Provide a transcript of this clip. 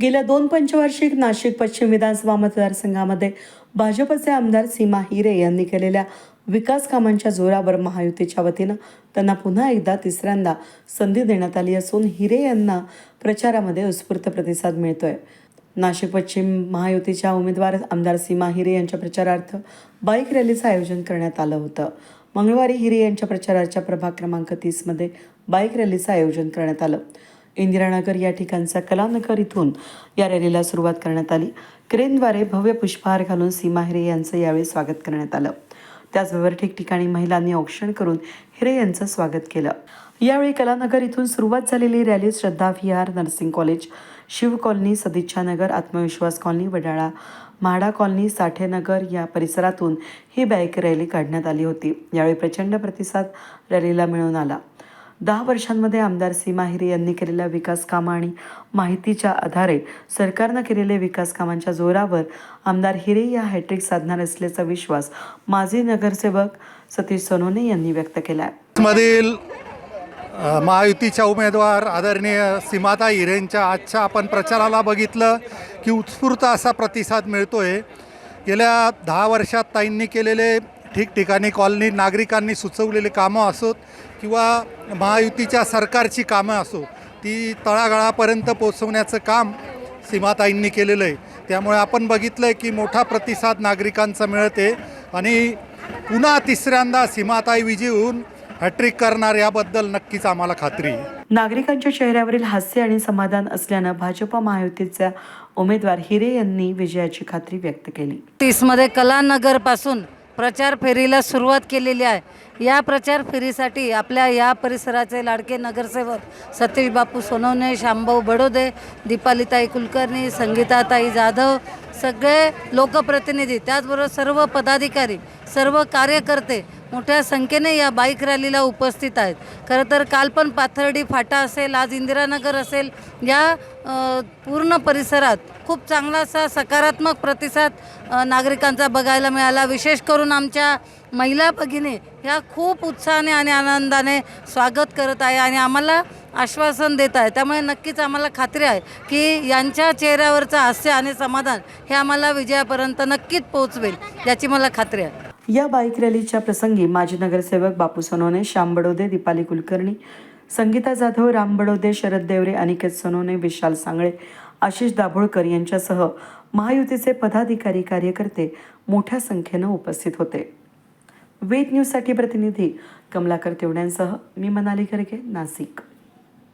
गेल्या दोन पंचवार्षिक नाशिक पश्चिम विधानसभा मतदारसंघामध्ये भाजपचे आमदार सीमा हिरे यांनी केलेल्या विकास कामांच्या जोरावर महायुतीच्या वतीनं त्यांना पुन्हा एकदा तिसऱ्यांदा संधी देण्यात आली असून हिरे यांना प्रचारामध्ये उत्स्फूर्त प्रतिसाद मिळतोय. नाशिक पश्चिम महायुतीच्या उमेदवार आमदार सीमा हिरे यांच्या प्रचारार्थ बाईक रॅलीचं आयोजन करण्यात आलं होतं. मंगळवारी हिरे यांच्या प्रचाराच्या प्रभाग क्रमांक तीसमध्ये बाईक रॅलीचं आयोजन करण्यात आलं. इंदिरानगर या ठिकाणचा कलानगर इथून या रॅलीला सुरुवात करण्यात आली. क्रेनद्वारे भव्य पुष्पहार घालून सीमा हिरे यांचं यावेळी स्वागत करण्यात आलं. त्याचबरोबर ठिकठिकाणी महिलांनी औक्षण करून हिरे यांचं स्वागत केलं. यावेळी कलानगर इथून सुरुवात झालेली rally Shraddha Vihar nursing college Shiv colony Sadichha Nagar Atmavishwas colony Wadala MHADA colony Sathenagar या परिसरातून ही बाईक रॅली काढण्यात आली होती. यावेळी प्रचंड प्रतिसाद रॅलीला मिळून आला. दहा वर्षांमध्ये आमदार सीमा हिरे यांनी केलेल्या विकास कामं आणि माहितीच्या आधारे सरकारनं केलेल्या विकास कामांच्या जोरावर आमदार हिरे या हॅट्रिक साधणार असल्याचा विश्वास माजी नगरसेवक सतीश सोनोने यांनी व्यक्त केला आहे मधील महायुतीच्या उमेदवार आदरणीय सीमाता हिरेंच्या आजच्या आपण प्रचाराला बघितलं की उत्स्फूर्त असा प्रतिसाद मिळतोय. गेल्या दहा वर्षात ताईंनी केलेले ठिकठिकाणी कॉलनी नागरिकांनी सुचवलेली कामं असोत किंवा महायुतीच्या सरकारची कामं असो ती तळागाळापर्यंत पोचवण्याचं काम सीमाताईंनी केलेलं आहे. त्यामुळे आपण बघितलं आहे की मोठा प्रतिसाद नागरिकांचा मिळते आणि पुन्हा तिसऱ्यांदा सीमाताई विजयी होऊन हॅट्रिक करणार याबद्दल नक्कीच आम्हाला खात्री आहे. नागरिकांच्या चेहऱ्यावरील हास्य आणि समाधान असल्यानं भाजप महायुतीच्या उमेदवार हिरे यांनी विजयाची खात्री व्यक्त केली. तीसमध्ये कलानगरपासून प्रचार फेरीला सुरुवात केलेली आहे. या प्रचार फेरीसाठी आपल्या या परिसराचे लाडके नगरसेवक सतीश बापू सोनवणे शांभाऊ बडोदे दीपालीताई कुलकर्णी संगीताताई जाधव सगळे लोकप्रतिनिधी त्याचबरोबर सर्व पदाधिकारी सर्व कार्यकर्ते मोठ्या संख्येने या बाईक रॅलीला उपस्थित आहेत. खरं तर काल पण पाथर्डी फाटा असेल आज इंदिरानगर असेल या पूर्ण परिसरात खूप चांगला असा सकारात्मक प्रतिसाद नागरिकांचा बघायला मिळाला. विशेष करून आमच्या महिला भगिनी ह्या खूप उत्साहाने आणि आनंदाने स्वागत करत आहे आणि आम्हाला आश्वासन देत आहे. त्यामुळे नक्कीच आम्हाला खात्री आहे की यांच्या चेहऱ्यावरचं हास्य आणि समाधान हे आम्हाला विजयापर्यंत नक्कीच पोहोचवेल याची मला खात्री आहे. या बाईक रॅलीच्या प्रसंगी माजी नगरसेवक बापू सोनवणे श्याम बडोदे दीपाली कुलकर्णी संगीता जाधव राम बडोदे शरद देवरे अनिकेत सोनवणे विशाल सांगळे आशिष दाभोळकर यांच्यासह महायुतीचे पदाधिकारी कार्यकर्ते मोठ्या संख्येनं उपस्थित होते. वेद न्यूजसाठी प्रतिनिधी कमलाकर तेवड्यांसह मी मनाली खरगे नाशिक.